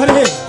하나님.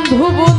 বন্ধু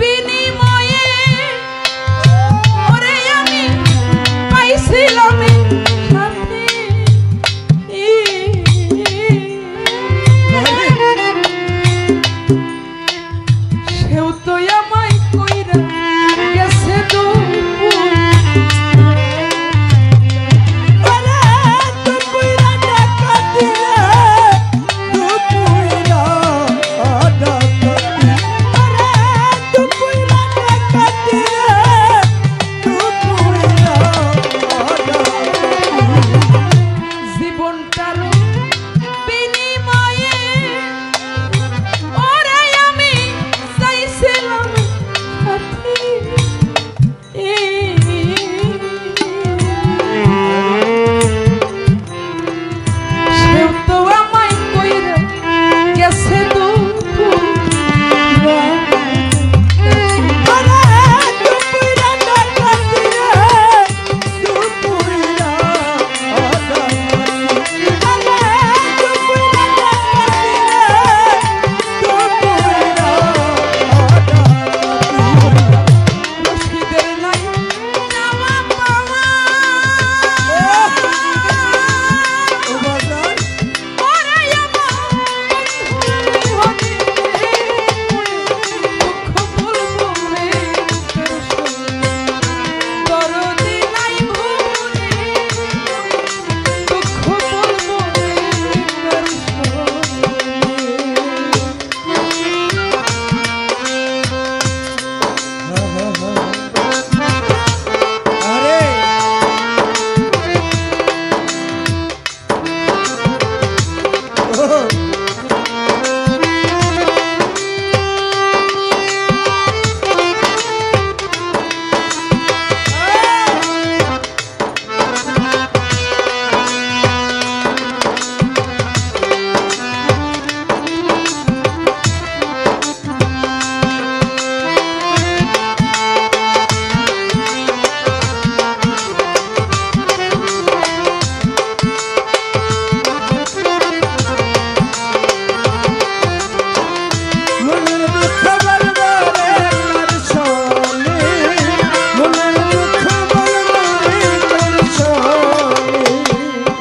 বিনিময়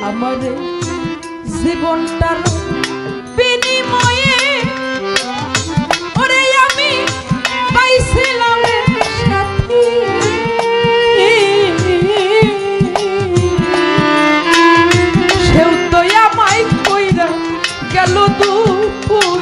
আমাদের জীবনটার বিনিময়ে ওরে আমি পাইছিলাম সাথী। সেও তো আমায় গেল দুপুর।